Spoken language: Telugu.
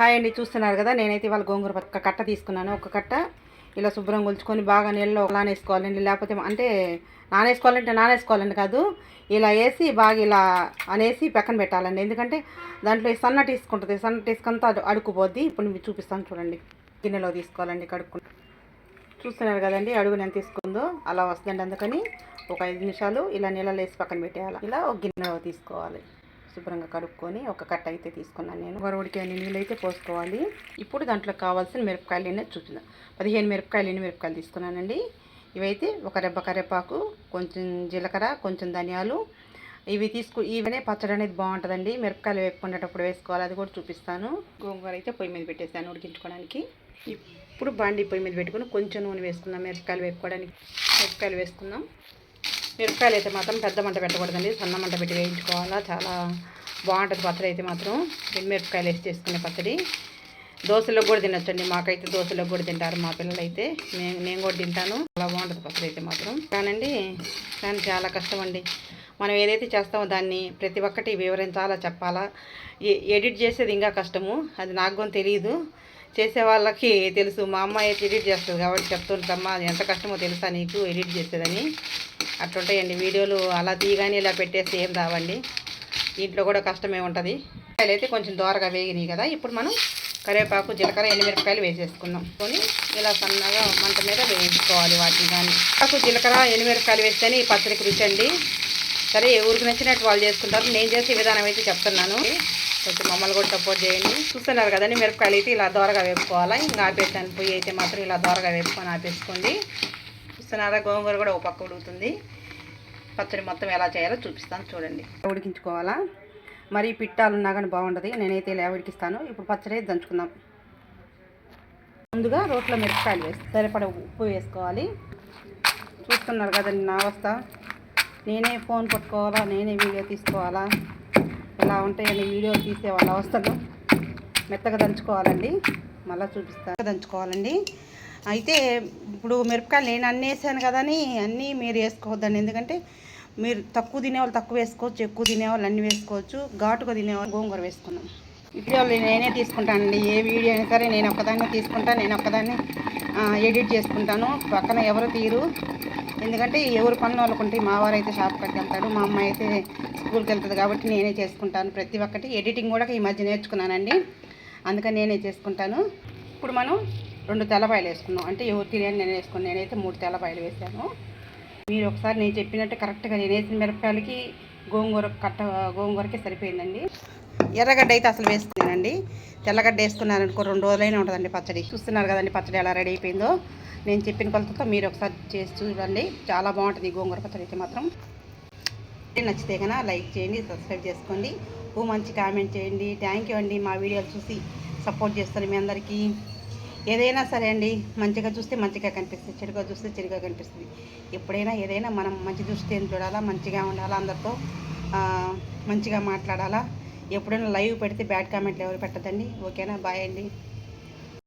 హాయ్ అండి చూస్తున్నారు కదా? నేనైతే ఇవాళ గోంగూర ఒక కట్ట తీసుకున్నాను. ఒక కట్ట ఇలా శుభ్రం కొలుచుకొని బాగా నీళ్ళలో నానేసుకోవాలండి. లేకపోతే అంటే నానేసుకోవాలంటే నానేసుకోవాలండి కాదు. ఇలా వేసి బాగా ఇలా అనేసి పక్కన పెట్టాలండి. ఎందుకంటే దాంట్లో ఈ సన్నటి తీసుకుంటుంది సన్నటి తీసుకంతా అడు అడుక్కుపోద్ది ఇప్పుడు మీకు చూపిస్తాను చూడండి. గిన్నెలో తీసుకోవాలండి కడుక్కు చూస్తున్నారు కదండి అడుగు నేను తీసుకుందో అలా వస్తుందండి. అందుకని ఒక ఐదు నిమిషాలు ఇలా నీళ్ళలో వేసి పక్కన పెట్టేయాలి. ఇలా ఒక గిన్నెలో తీసుకోవాలి. శుభ్రంగా కడుక్కొని ఒక కట్ట అయితే తీసుకున్నాను నేను. గొరవడికి అన్ని నీళ్ళు అయితే పోసుకోవాలి. ఇప్పుడు దాంట్లో కావాల్సిన మిరపకాయలు అనేది పదిహేను మిరపకాయలు ఎన్ని మిరపకాయలు తీసుకున్నానండి. ఇవైతే ఒక రెబ్బ కరివేపాకు కొంచెం జీలకర్ర కొంచెం ధనియాలు. ఇవి తీసుకు ఇవనే పచ్చడి అనేది బాగుంటుందండి. మిరపకాయలు వేపుకునేటప్పుడు వేసుకోవాలి. అది కూడా చూపిస్తాను. గోంగూర అయితే పొయ్యి మీద పెట్టేసాను ఉడికించుకోవడానికి. ఇప్పుడు బాండి పొయ్యి మీద పెట్టుకుని కొంచెం నూనె వేసుకుందాం. మిరపకాయలు వేపుకోవడానికి. మిరపకాయలు వేసుకుందాం. మిరపకాయలు అయితే మాత్రం పెద్ద మంట పెట్టకూడదండి సన్న మంట పెట్టి వేయించుకోవాలా. చాలా బాగుంటుంది పచ్చడి అయితే మాత్రం. మిరపకాయలు వేసి చేసుకునే పచ్చడి. దోశలో కూడా తినొచ్చండి మాకైతే దోశలో కూడా తింటారు మా పిల్లలు అయితే నేను నేను కూడా తింటాను. చాలా బాగుంటుంది పచ్చడి అయితే మాత్రం. కానండి కానీ చాలా కష్టం అండి మనం ఏదైతే చేస్తామో దాన్ని ప్రతి ఒక్కటి వివరించాలా చెప్పాలా. ఎడిట్ చేసేది ఇంకా కష్టము. అది నాకు కూడా తెలియదు చేసే వాళ్ళకి తెలుసు. మా అమ్మ అయితే ఎడిట్ చేస్తుంది కాబట్టి చెప్తుంటమ్మా అది ఎంత కష్టమో తెలుసా నీకు? ఎడిట్ చేసేదని. అట్లుంటాయండి. వీడియోలు అలా తీయగానే ఇలా పెట్టేస్తే ఏం రావండి. దీంట్లో కూడా కష్టమే ఉంటుంది. కాయలు అయితే కొంచెం దోరగా వేగినాయి కదా. ఇప్పుడు మనం కరివేపాకు జీలకర్ర ఎండుమిరపకాయలు వేసేసుకుందాం. కొని ఇలా సన్నగా మంట మీద వేయించుకోవాలి వాటిని కానీ పాకు జీలకర్ర ఎండుమిరపకాయలు వేస్తేనే ఈ పచ్చడికి రుచి అండి. సరే ఎవరికి నచ్చినట్టు వాళ్ళు చేసుకుంటారు. నేను చేసే విధానం అయితే చెప్తున్నాను. కొంచెం మమ్మల్ని కూడా సపోర్ట్ చేయండి. చూస్తున్నారు కదండి మిరపకాయలు అయితే ఇలా దోరగా వేపుకోవాలి. ఇంకా ఆపేసాను. పొయ్యి అయితే మాత్రం ఇలా దోరగా వేపుకొని ఆపేసుకోండి. చూస్తున్నారా గోంగూర కూడా ఒక పక్క ఉడుకుతుంది. పచ్చడి మొత్తం ఎలా చేయాలో చూపిస్తాను చూడండి. ఉడికించుకోవాలా? మరి పిట్టాలు ఉన్నా కానీ బాగుంటుంది నేనైతే ఇలా ఉడికిస్తాను. ఇప్పుడు పచ్చడి దంచుకుందాం. ముందుగా రోట్లో మిరపకాయలు వేసి సరిపడ ఉప్పు వేసుకోవాలి. చూస్తున్నారు కదండి నా అవస్థ. నేనే ఫోన్ పట్టుకోవాలా నేనే వీడియో తీసుకోవాలా? ఇలా ఉంటాయని వీడియో తీసే వాళ్ళ అవస్థలు. మెత్తగా దంచుకోవాలండి. మళ్ళీ చూపిస్తాను దంచుకోవాలండి. అయితే ఇప్పుడు మిరపకాయలు నేను అన్నీ వేసాను కదా అని అన్నీ మీరు వేసుకోవద్దండి. ఎందుకంటే మీరు తక్కువ తినేవాళ్ళు తక్కువ వేసుకోవచ్చు ఎక్కువ తినేవాళ్ళు అన్నీ వేసుకోవచ్చు. ఘాటుగా తినేవాళ్ళు గోంగూర వేసుకున్నాం. వీడియోలు నేనే తీసుకుంటానండి. ఏ వీడియో అయినా సరే నేను ఒక్కదాన్ని తీసుకుంటా నేను ఒక్కదాన్ని ఎడిట్ చేసుకుంటాను. పక్కన ఎవరు తీరు. ఎందుకంటే ఎవరు పనులు వాళ్ళకు ఉంటాయి మా వారు అయితే షాప్ కట్టి వెళ్తాడు మా అమ్మాయి అయితే స్కూల్కి వెళ్తుంది కాబట్టి నేనే చేసుకుంటాను ప్రతి ఒక్కటి. ఎడిటింగ్ కూడా ఈ మధ్య నేర్చుకున్నానండి. అందుకని నేనే చేసుకుంటాను. ఇప్పుడు మనం రెండు తెల్లపాయలు వేసుకున్నాం. అంటే ఎవరు తినేది నేను వేసుకున్నాను. నేనైతే మూడు తెల్లపాయలు వేసాను. మీరు ఒకసారి నేను చెప్పినట్టు కరెక్ట్గా నేను వేసిన మిరపకాయలకి గోంగూర కట్ట గోంగూరకే సరిపోయిందండి. ఎర్రగడ్డ అయితే అసలు వేసుకున్నానండి తెల్లగడ్డ వేసుకున్నాను అనుకో రెండు రోజులైనా ఉంటుందండి పచ్చడి. చూస్తున్నారు కదండి పచ్చడి ఎలా రెడీ అయిపోయిందో. నేను చెప్పిన కొలతతో మీరు ఒకసారి చేసి చూడండి. చాలా బాగుంటుంది గోంగూర పచ్చడి అయితే మాత్రం. నచ్చితే కన్నా లైక్ చేయండి సబ్స్క్రైబ్ చేసుకోండి. ఓ మంచి కామెంట్ చేయండి. థ్యాంక్ యూ అండి. మా వీడియోలు చూసి సపోర్ట్ చేస్తారు మీ అందరికీ. ఏదైనా సరే అండి మంచిగా చూస్తే మంచిగా కనిపిస్తుంది చెడుగా చూస్తే చెడుగా కనిపిస్తుంది. ఎప్పుడైనా ఏదైనా మనం మంచి చూస్తే ఏం చూడాలా మంచిగా ఉండాలా అందరితో? మంచిగా మాట్లాడాలా? ఎప్పుడైనా లైవ్ పెడితే బ్యాడ్ కామెంట్లు ఎవరు పెట్టదండి ఓకేనా? బాయ్ అండి.